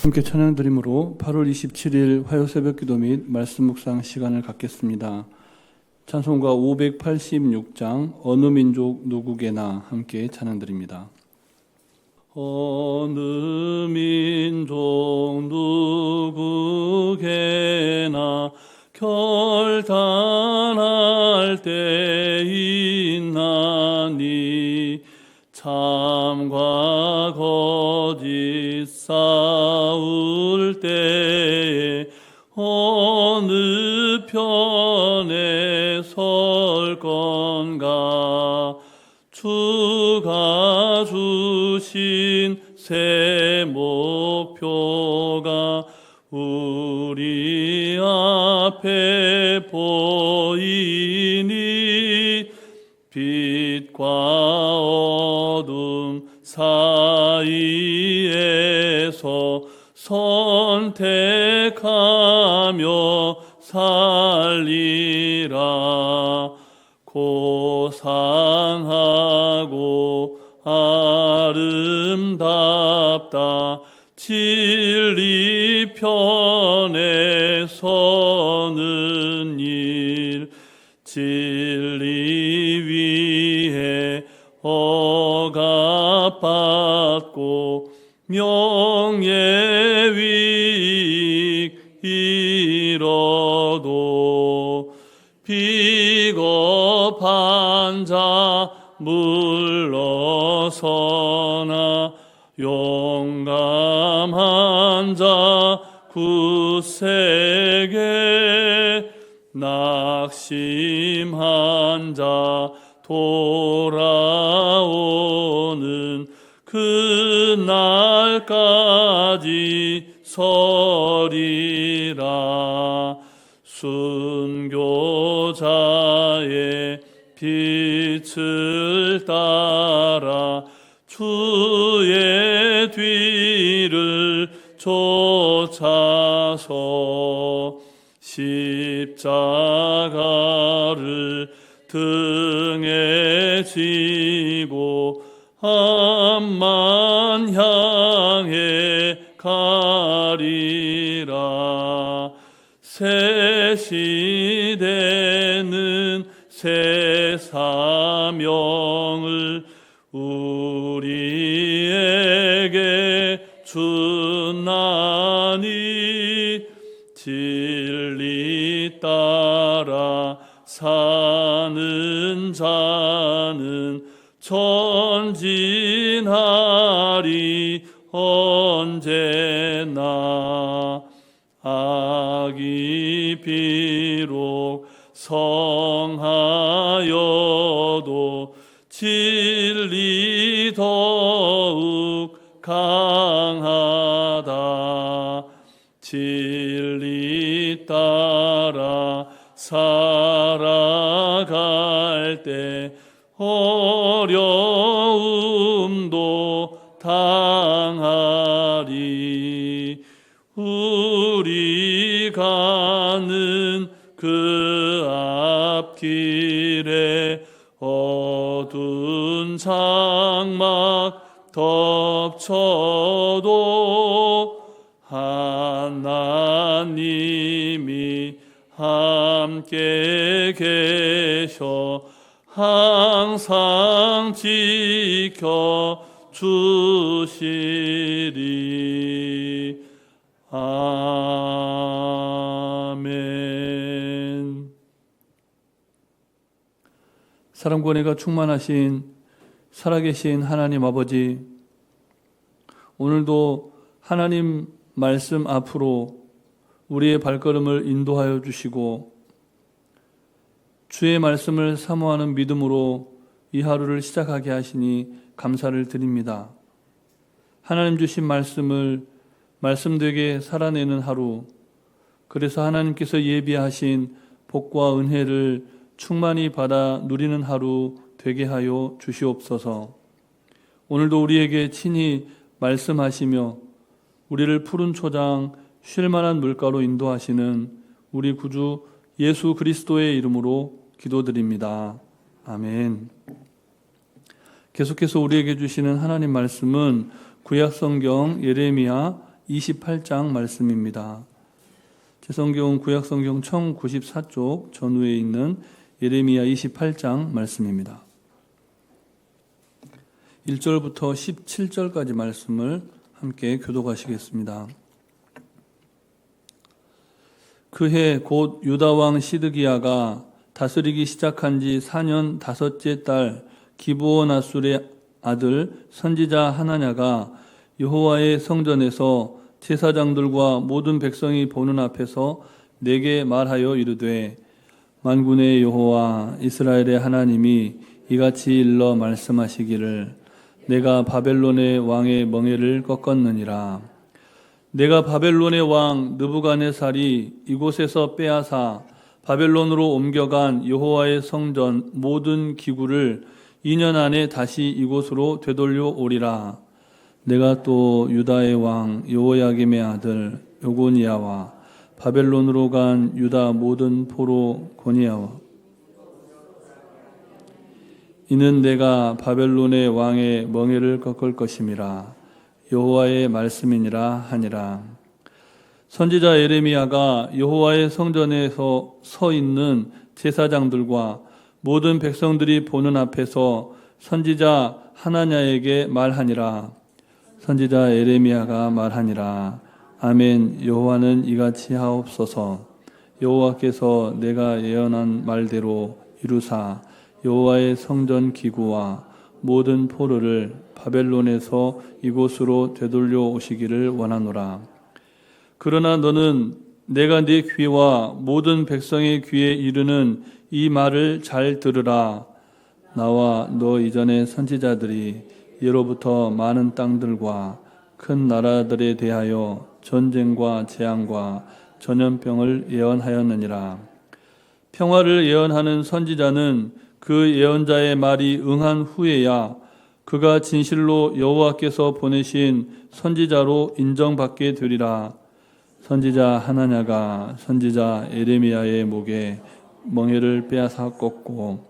함께 찬양 드림으로 8월 27일 화요 새벽 기도 및 말씀 묵상 시간을 갖겠습니다. 찬송가 586장 어느 민족 누구게나 함께 찬양 드립니다. 어느 민족 누구게나 결단할 때 있나니 참과 거짓 싸울 때에 어느 편에 설 건가? 주가 주신 새 목표가 우리 앞에 보이니 빛과 사이에서 선택하며 살리라. 고상하고 아름답다. 진리 편에 서는 일. 진 받고 명예 위익 잃어도 비겁한 자 물러서나 용감한 자 굳세게 낙심한 자 돌아오는 그 날까지 서리라. 순교자의 빛을 따라 주의 뒤를 쫓아서 십자가를 등에 지고 암만 향해 가리라. 새 시대는 새 사명을 우리에게 주나니 진리 따라 사는 자는 전진하리 언제나 악이 비록 성하여도 진리 더욱 강하다. 진리 따라 살아갈 때 어려움도 당하리. 우리 가는 그 앞길에 어두운 장막 덮쳐도 하나님이 함께 계셔 항상 지켜 주시리. 아멘. 사랑과 은혜가 충만하신 살아계신 하나님 아버지 오늘도 하나님 말씀 앞으로 우리의 발걸음을 인도하여 주시고 주의 말씀을 사모하는 믿음으로 이 하루를 시작하게 하시니 감사를 드립니다. 하나님 주신 말씀을 말씀되게 살아내는 하루, 그래서 하나님께서 예비하신 복과 은혜를 충만히 받아 누리는 하루 되게 하여 주시옵소서. 오늘도 우리에게 친히 말씀하시며 우리를 푸른 초장 쉴 만한 물가로 인도하시는 우리 구주 예수 그리스도의 이름으로 기도드립니다. 아멘. 계속해서 우리에게 주시는 하나님 말씀은 구약 성경 예레미야 28장 말씀입니다. 제 성경 구약 성경 1094쪽 전후에 있는 예레미야 28장 말씀입니다. 1절부터 17절까지 말씀을 함께 교독하시겠습니다. 그해 곧 유다 왕 시드기야가 다스리기 시작한 지 4년 다섯째 달 기브온 아술의 아들 선지자 하나냐가 여호와의 성전에서 제사장들과 모든 백성이 보는 앞에서 내게 말하여 이르되 만군의 여호와 이스라엘의 하나님이 이같이 일러 말씀하시기를 내가 바벨론의 왕의 멍에를 꺾었느니라 내가 바벨론의 왕 느부갓네살이 이곳에서 빼앗아 바벨론으로 옮겨간 여호와의 성전 모든 기구를 2년 안에 다시 이곳으로 되돌려 오리라. 내가 또 유다의 왕 여호야김의 아들 요고니아와 바벨론으로 간 유다 모든 포로 고니아와 이는 내가 바벨론의 왕의 멍에를 꺾을 것임이라 여호와의 말씀이니라 하니라. 선지자 예레미야가 여호와의 성전에서 서 있는 제사장들과 모든 백성들이 보는 앞에서 선지자 하나냐에게 말하니라. 선지자 예레미야가 말하니라. 아멘. 여호와는 이같이 하옵소서. 여호와께서 내가 예언한 말대로 이루사 여호와의 성전 기구와 모든 포로를 바벨론에서 이곳으로 되돌려 오시기를 원하노라. 그러나 너는 내가 네 귀와 모든 백성의 귀에 이르는 이 말을 잘 들으라. 나와 너 이전의 선지자들이 예로부터 많은 땅들과 큰 나라들에 대하여 전쟁과 재앙과 전염병을 예언하였느니라. 평화를 예언하는 선지자는 그 예언자의 말이 응한 후에야 그가 진실로 여호와께서 보내신 선지자로 인정받게 되리라. 선지자 하나냐가 선지자 에레미야의 목에 멍에를 빼앗아 꺾고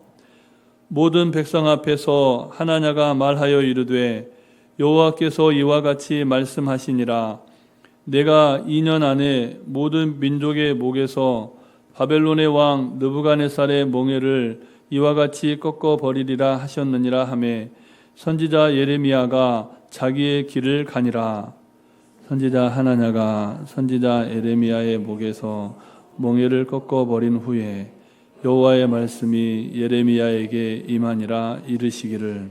모든 백성 앞에서 하나냐가 말하여 이르되 여호와께서 이와 같이 말씀하시니라 내가 2년 안에 모든 민족의 목에서 바벨론의 왕 느부갓네살의 멍에를 이와 같이 꺾어 버리리라 하셨느니라 하매 선지자 예레미야가 자기의 길을 가니라. 선지자 하나냐가 선지자 에레미야의 목에서 멍에를 꺾어 버린 후에 여호와의 말씀이 예레미야에게 임하니라 이르시기를.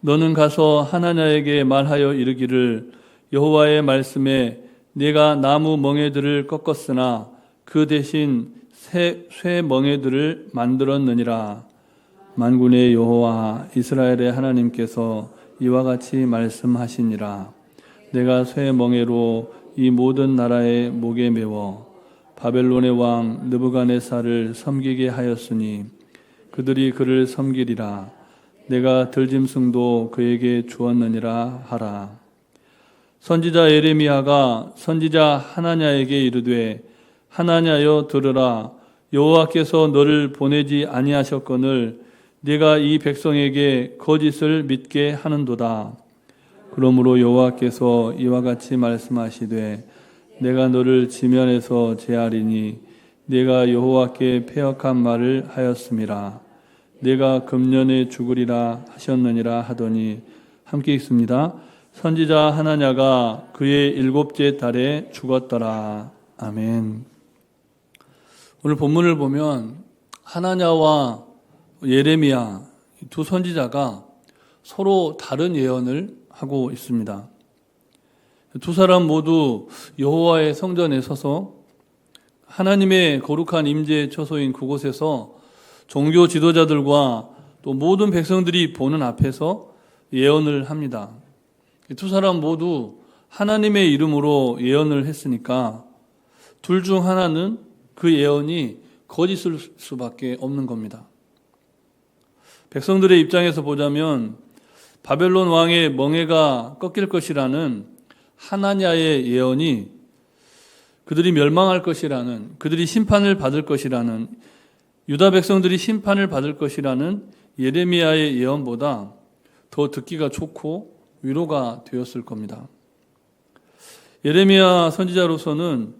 너는 가서 하나냐에게 말하여 이르기를 여호와의 말씀에 내가 나무 멍에들을 꺾었으나 그 대신 새, 쇠 멍에들을 만들었느니라 만군의 여호와 이스라엘의 하나님께서 이와 같이 말씀하시니라. 내가 쇠 멍에로 이 모든 나라의 목에 메워 바벨론의 왕 느부갓네살을 섬기게 하였으니 그들이 그를 섬기리라. 내가 들짐승도 그에게 주었느니라 하라. 선지자 예레미야가 선지자 하나냐에게 이르되 하나냐여 들으라. 여호와께서 너를 보내지 아니하셨거늘 네가 이 백성에게 거짓을 믿게 하는도다 그러므로 여호와께서 이와 같이 말씀하시되 내가 너를 지면에서 제하리니 내가 여호와께 폐역한 말을 하였음이라 내가 금년에 죽으리라 하셨느니라 하더니 함께 읽습니다. 선지자 하나냐가 그의 일곱째 달에 죽었더라. 아멘. 오늘 본문을 보면 하나냐와 예레미야 두 선지자가 서로 다른 예언을 하고 있습니다. 두 사람 모두 여호와의 성전에 서서 하나님의 거룩한 임재 처소인 그곳에서 종교 지도자들과 또 모든 백성들이 보는 앞에서 예언을 합니다. 두 사람 모두 하나님의 이름으로 예언을 했으니까 둘 중 하나는 그 예언이 거짓일 수밖에 없는 겁니다. 백성들의 입장에서 보자면 바벨론 왕의 멍해가 꺾일 것이라는 하나냐의 예언이 그들이 멸망할 것이라는 그들이 심판을 받을 것이라는 유다 백성들이 심판을 받을 것이라는 예레미야의 예언보다 더 듣기가 좋고 위로가 되었을 겁니다. 예레미야 선지자로서는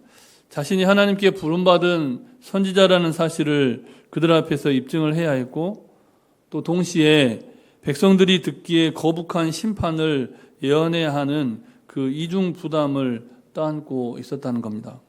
자신이 하나님께 부름받은 선지자라는 사실을 그들 앞에서 입증을 해야 했고 또 동시에 백성들이 듣기에 거북한 심판을 예언해야 하는 그 이중 부담을 떠안고 있었다는 겁니다.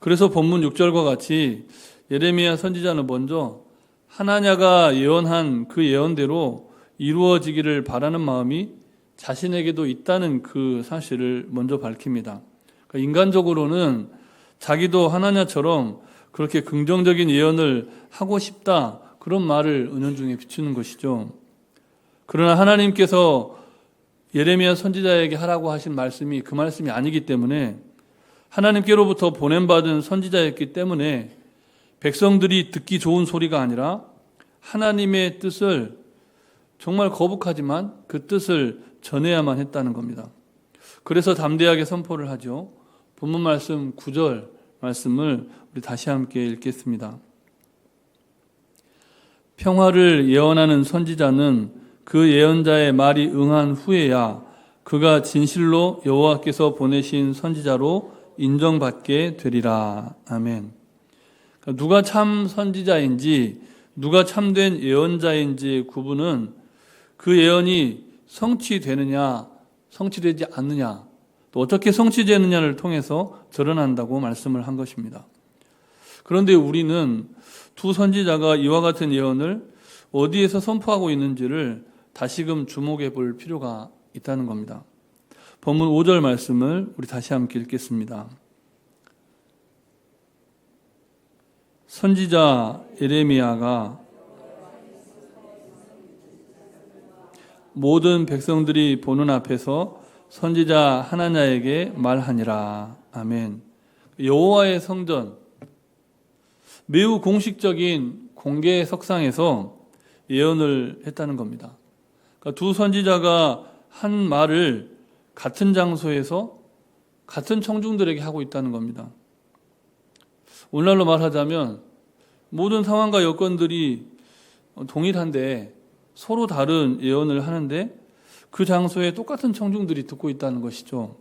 그래서 본문 6절과 같이 예레미야 선지자는 먼저 하나냐가 예언한 그 예언대로 이루어지기를 바라는 마음이 자신에게도 있다는 그 사실을 먼저 밝힙니다. 그러니까 인간적으로는 자기도 하나냐처럼 그렇게 긍정적인 예언을 하고 싶다 그런 말을 은연중에 비추는 것이죠. 그러나 하나님께서 예레미야 선지자에게 하라고 하신 말씀이 그 말씀이 아니기 때문에 하나님께로부터 보냄받은 선지자였기 때문에 백성들이 듣기 좋은 소리가 아니라 하나님의 뜻을 정말 거북하지만 그 뜻을 전해야만 했다는 겁니다. 그래서 담대하게 선포를 하죠. 본문 말씀 9절 말씀을 우리 다시 함께 읽겠습니다. 평화를 예언하는 선지자는 그 예언자의 말이 응한 후에야 그가 진실로 여호와께서 보내신 선지자로 인정받게 되리라. 아멘. 그러니까 누가 참 선지자인지 누가 참된 예언자인지 구분은 그 예언이 성취되느냐, 성취되지 않느냐, 또 어떻게 성취되느냐를 통해서 드러난다고 말씀을 한 것입니다. 그런데 우리는 두 선지자가 이와 같은 예언을 어디에서 선포하고 있는지를 다시금 주목해 볼 필요가 있다는 겁니다. 본문 5절 말씀을 우리 다시 함께 읽겠습니다. 선지자 에레미야가 모든 백성들이 보는 앞에서 선지자 하나냐에게 말하니라. 아멘. 여호와의 성전 매우 공식적인 공개 석상에서 예언을 했다는 겁니다. 그러니까 두 선지자가 한 말을 같은 장소에서 같은 청중들에게 하고 있다는 겁니다. 오늘날로 말하자면 모든 상황과 여건들이 동일한데 서로 다른 예언을 하는데 그 장소에 똑같은 청중들이 듣고 있다는 것이죠.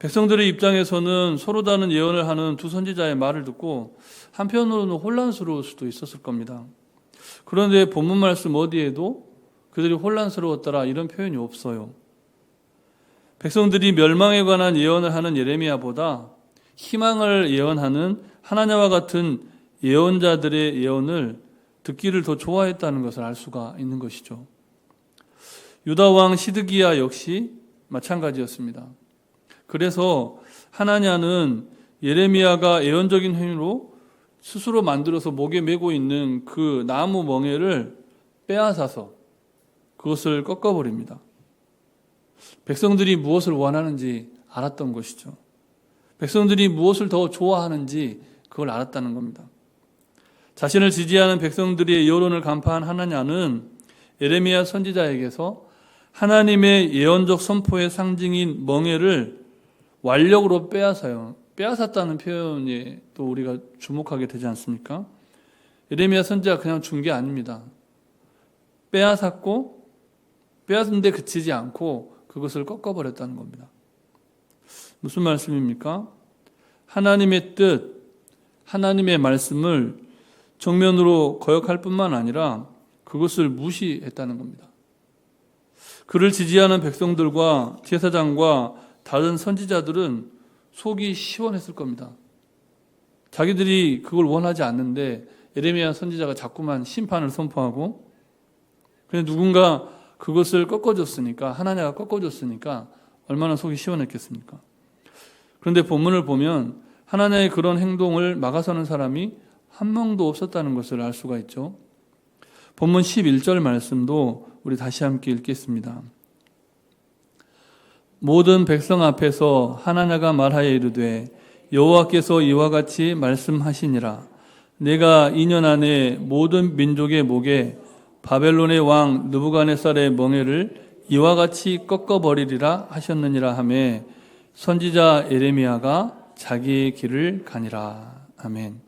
백성들의 입장에서는 서로 다른 예언을 하는 두 선지자의 말을 듣고 한편으로는 혼란스러울 수도 있었을 겁니다. 그런데 본문 말씀 어디에도 그들이 혼란스러웠더라 이런 표현이 없어요. 백성들이 멸망에 관한 예언을 하는 예레미야보다 희망을 예언하는 하나냐와 같은 예언자들의 예언을 듣기를 더 좋아했다는 것을 알 수가 있는 것이죠. 유다 왕 시드기야 역시 마찬가지였습니다. 그래서 하나냐는 예레미야가 예언적인 행위로 스스로 만들어서 목에 메고 있는 그 나무 멍에를 빼앗아서 그것을 꺾어버립니다. 백성들이 무엇을 원하는지 알았던 것이죠. 백성들이 무엇을 더 좋아하는지 그걸 알았다는 겁니다. 자신을 지지하는 백성들의 여론을 간파한 하나냐는 에레미야 선지자에게서 하나님의 예언적 선포의 상징인 멍에를 완력으로 빼앗아요. 빼앗았다는 표현에 또 우리가 주목하게 되지 않습니까? 에레미야 선지자가 그냥 준 게 아닙니다. 빼앗았고 빼앗는데 그치지 않고 그것을 꺾어버렸다는 겁니다. 무슨 말씀입니까? 하나님의 뜻, 하나님의 말씀을 정면으로 거역할 뿐만 아니라 그것을 무시했다는 겁니다. 그를 지지하는 백성들과 제사장과 다른 선지자들은 속이 시원했을 겁니다. 자기들이 그걸 원하지 않는데 에레미야 선지자가 자꾸만 심판을 선포하고 그냥 누군가 그것을 꺾어줬으니까 하나냐가 꺾어줬으니까 얼마나 속이 시원했겠습니까? 그런데 본문을 보면 하나님의 그런 행동을 막아서는 사람이 한 명도 없었다는 것을 알 수가 있죠. 본문 11절 말씀도 우리 다시 함께 읽겠습니다. 모든 백성 앞에서 하나냐가 말하여 이르되 여호와께서 이와 같이 말씀하시니라 내가 2년 안에 모든 민족의 목에 바벨론의 왕 느부갓네살의 멍에를 이와 같이 꺾어 버리리라 하셨느니라 하매 선지자 에레미야가 자기의 길을 가니라. 아멘.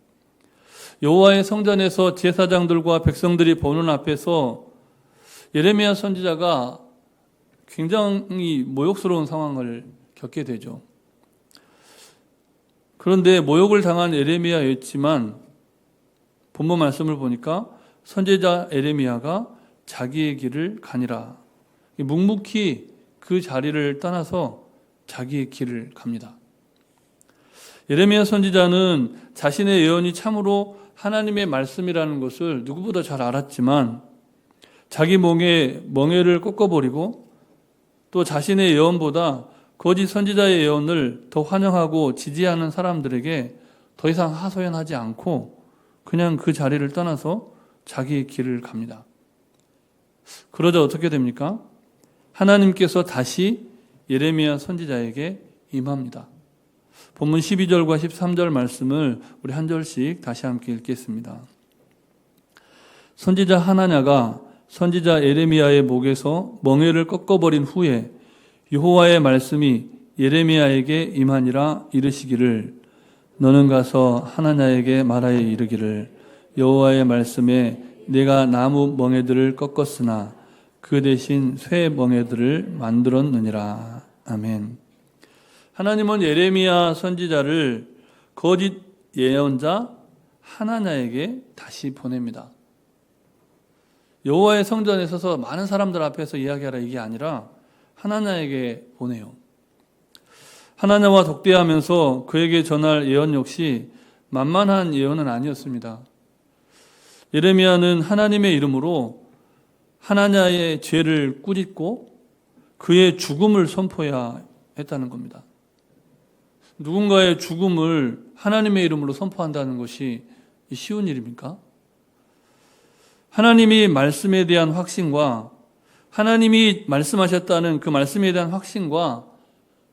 여호와의 성전에서 제사장들과 백성들이 보는 앞에서 예레미야 선지자가 굉장히 모욕스러운 상황을 겪게 되죠. 그런데 모욕을 당한 에레미야였지만 본문 말씀을 보니까 선제자 에레미야가 자기의 길을 가니라. 묵묵히 그 자리를 떠나서 자기의 길을 갑니다. 예레미야 선지자는 자신의 예언이 참으로 하나님의 말씀이라는 것을 누구보다 잘 알았지만 자기 멍에 멍에를 꺾어버리고 또 자신의 예언보다 거짓 선지자의 예언을 더 환영하고 지지하는 사람들에게 더 이상 하소연하지 않고 그냥 그 자리를 떠나서 자기의 길을 갑니다. 그러자 어떻게 됩니까? 하나님께서 다시 예레미야 선지자에게 임합니다. 본문 12절과 13절 말씀을 우리 한 절씩 다시 함께 읽겠습니다. 선지자 하나냐가 선지자 예레미야의 목에서 멍에를 꺾어버린 후에 여호와의 말씀이 예레미야에게 임하니라 이르시기를 너는 가서 하나냐에게 말하여 이르기를 여호와의 말씀에 내가 나무 멍에들을 꺾었으나 그 대신 쇠 멍에들을 만들었느니라 아멘. 하나님은 예레미야 선지자를 거짓 예언자 하나냐에게 다시 보냅니다. 여호와의 성전에 서서 많은 사람들 앞에서 이야기하라 이게 아니라 하나냐에게 보내요. 하나냐와 독대하면서 그에게 전할 예언 역시 만만한 예언은 아니었습니다. 예레미야는 하나님의 이름으로 하나냐의 죄를 꾸짖고 그의 죽음을 선포해야 했다는 겁니다. 누군가의 죽음을 하나님의 이름으로 선포한다는 것이 쉬운 일입니까? 하나님이 말씀에 대한 확신과 하나님이 말씀하셨다는 그 말씀에 대한 확신과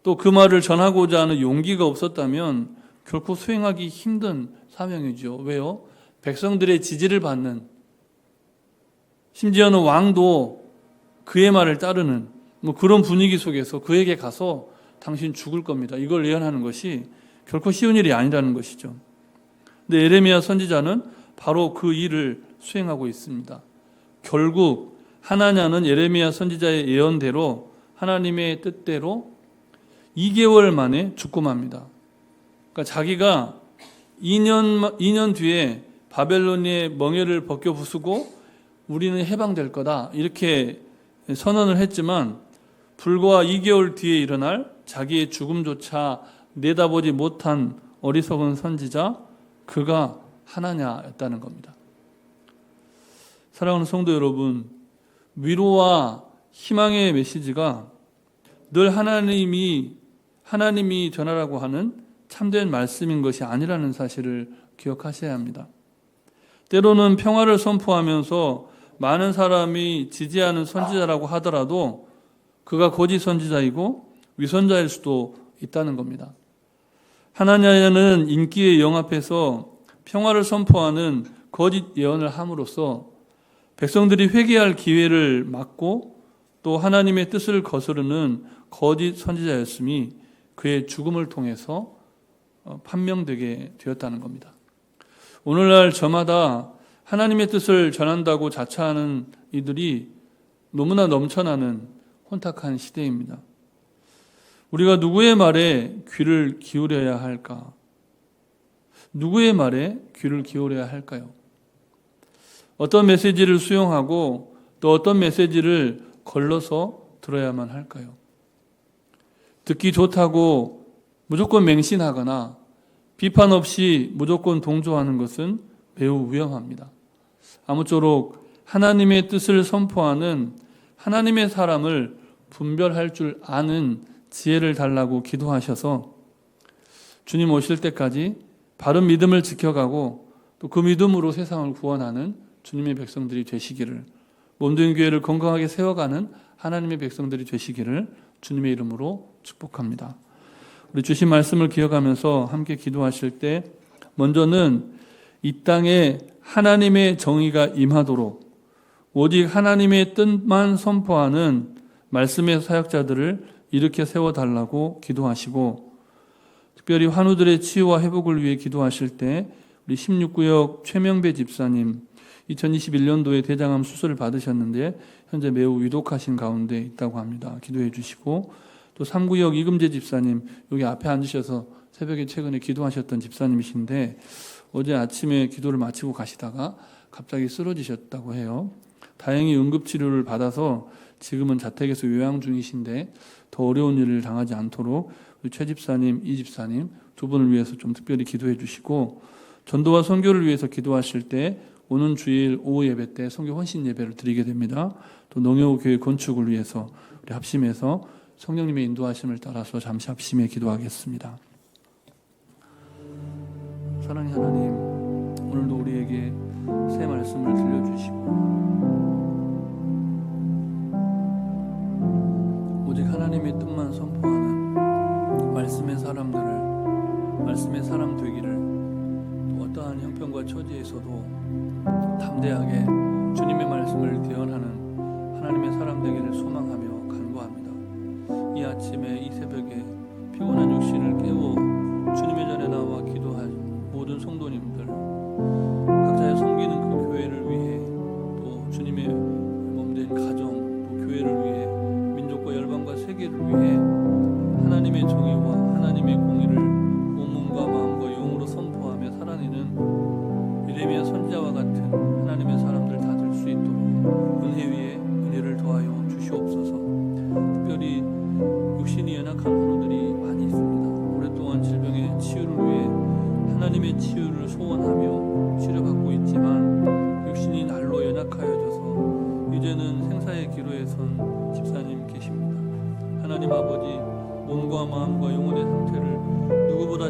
또 그 말을 전하고자 하는 용기가 없었다면 결코 수행하기 힘든 사명이죠. 왜요? 백성들의 지지를 받는 심지어는 왕도 그의 말을 따르는 뭐 그런 분위기 속에서 그에게 가서 당신 죽을 겁니다. 이걸 예언하는 것이 결코 쉬운 일이 아니라는 것이죠. 근데 에레미야 선지자는 바로 그 일을 수행하고 있습니다. 결국 하나냐는 예레미야 선지자의 예언대로 하나님의 뜻대로 2개월 만에 죽고 맙니다. 그러니까 자기가 2년 2년 뒤에 바벨론의 멍에를 벗겨 부수고 우리는 해방될 거다 이렇게 선언을 했지만 불과 2개월 뒤에 일어날 자기의 죽음조차 내다보지 못한 어리석은 선지자 그가 하나냐였다는 겁니다. 사랑하는 성도 여러분, 위로와 희망의 메시지가 늘 하나님이 하나님이 전하라고 하는 참된 말씀인 것이 아니라는 사실을 기억하셔야 합니다. 때로는 평화를 선포하면서 많은 사람이 지지하는 선지자라고 하더라도 그가 거짓 선지자이고 위선자일 수도 있다는 겁니다. 하나냐는 인기의 영 앞에서 평화를 선포하는 거짓 예언을 함으로써 백성들이 회개할 기회를 막고 또 하나님의 뜻을 거스르는 거짓 선지자였음이 그의 죽음을 통해서 어, 판명되게 되었다는 겁니다. 오늘날 저마다 하나님의 뜻을 전한다고 자처하는 이들이 너무나 넘쳐나는 혼탁한 시대입니다. 우리가 누구의 말에 귀를 기울여야 할까? 누구의 말에 귀를 기울여야 할까요? 어떤 메시지를 수용하고 또 어떤 메시지를 걸러서 들어야만 할까요? 듣기 좋다고 무조건 맹신하거나 비판 없이 무조건 동조하는 것은 매우 위험합니다. 아무쪼록 하나님의 뜻을 선포하는 하나님의 사람을 분별할 줄 아는 지혜를 달라고 기도하셔서 주님 오실 때까지 바른 믿음을 지켜가고 또 그 믿음으로 세상을 구원하는 주님의 백성들이 되시기를 몸된 교회를 건강하게 세워가는 하나님의 백성들이 되시기를 주님의 이름으로 축복합니다. 우리 주신 말씀을 기억하면서 함께 기도하실 때 먼저는 이 땅에 하나님의 정의가 임하도록 오직 하나님의 뜻만 선포하는 말씀의 사역자들을 이렇게 세워달라고 기도하시고 특별히 환우들의 치유와 회복을 위해 기도하실 때 우리 16구역 최명배 집사님 2021년도에 대장암 수술을 받으셨는데 현재 매우 위독하신 가운데 있다고 합니다. 기도해 주시고 또 삼구역 이금재 집사님 여기 앞에 앉으셔서 새벽에 최근에 기도하셨던 집사님이신데 어제 아침에 기도를 마치고 가시다가 갑자기 쓰러지셨다고 해요. 다행히 응급치료를 받아서 지금은 자택에서 요양 중이신데 더 어려운 일을 당하지 않도록 최 집사님, 이 집사님 두 분을 위해서 좀 특별히 기도해 주시고 전도와 선교를 위해서 기도하실 때 오는 주일 오후 예배 때 선교 헌신 예배를 드리게 됩니다. 또 농협 교회 건축을 위해서 우리 합심해서 성령님의 인도하심을 따라서 잠시 합심해 기도하겠습니다. 사랑의 하나님, 오늘도 우리에게 새 말씀을 들려주시고 오직 하나님의 뜻만 선포하는 말씀의 사람들을 말씀의 사람 되기를 또 어떠한 형 편과 처지에서도 담대하게 주님의 말씀을 대언하는 하나님의 사람 되기를 소망하며 간구합니다. 이 아침에 이 새벽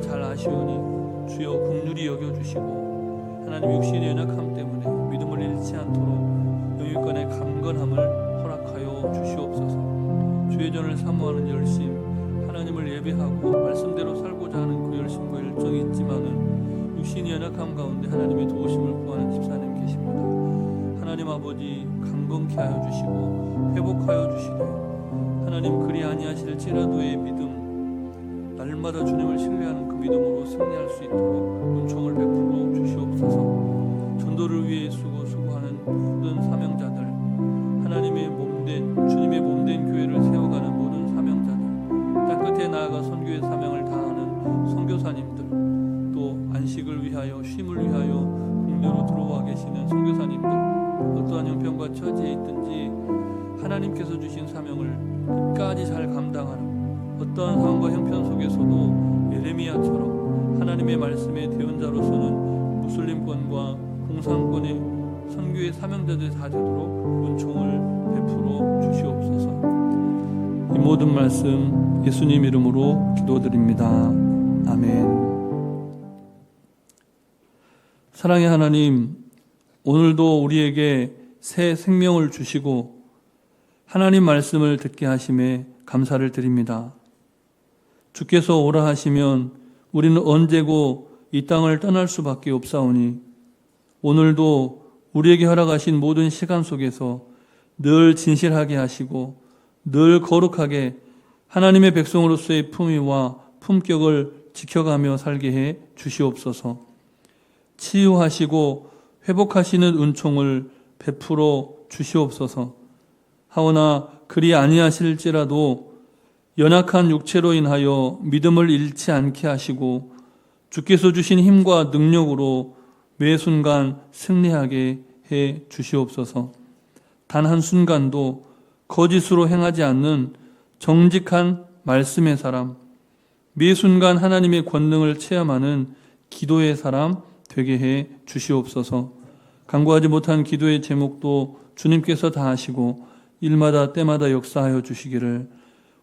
잘 아시오니 주여 긍휼히 여겨 주시고 하나님 육신의 연약함 때문에 믿음을 잃지 않도록 영육간의 강건함을 허락하여 주시옵소서. 주의 전을 사모하는 열심, 하나님을 예배하고 말씀대로 살고자 하는 그 열심과 열정이 있지만은 육신이 연약함 가운데 하나님의 도우심을 구하는 집사님 계십니다. 하나님 아버지 강건케 하여 주시고 회복하여 주시되 하나님 그리 아니하실지라도의 믿음 날마다 주님을 신뢰하는 그 믿음으로 승리할 수 있도록 은총을 베풀어 주시옵소서. 전도를 위해 수고 수고하는 모든 사명자들 하나님의 몸된 주님의 몸된 교회를 세워가는 모든 사명자들 땅 끝에 나아가 선교의 사명을 다하는 선교사님들 또 안식을 위하여 쉼을 위하여 국내로 들어와 계시는 선교사님들 어떠한 형편과 처지에 있든지 하나님께서 주신 사명을 끝까지 잘 감당하는 어떠한 상황과 형편 속에서도 예레미야처럼 하나님의 말씀의 대언자로서는 무슬림권과 공산권의 선교의 사명자들 다 되도록 은총을 베풀어 주시옵소서. 이 모든 말씀 예수님 이름으로 기도드립니다. 아멘. 사랑의 하나님, 오늘도 우리에게 새 생명을 주시고 하나님 말씀을 듣게 하심에 감사를 드립니다. 주께서 오라 하시면 우리는 언제고 이 땅을 떠날 수밖에 없사오니 오늘도 우리에게 허락하신 모든 시간 속에서 늘 진실하게 하시고 늘 거룩하게 하나님의 백성으로서의 품위와 품격을 지켜가며 살게 해 주시옵소서. 치유하시고 회복하시는 은총을 베풀어 주시옵소서. 하오나 그리 아니하실지라도 연약한 육체로 인하여 믿음을 잃지 않게 하시고 주께서 주신 힘과 능력으로 매 순간 승리하게 해 주시옵소서. 단 한 순간도 거짓으로 행하지 않는 정직한 말씀의 사람, 매 순간 하나님의 권능을 체험하는 기도의 사람 되게 해 주시옵소서. 간구하지 못한 기도의 제목도 주님께서 다 하시고 일마다 때마다 역사하여 주시기를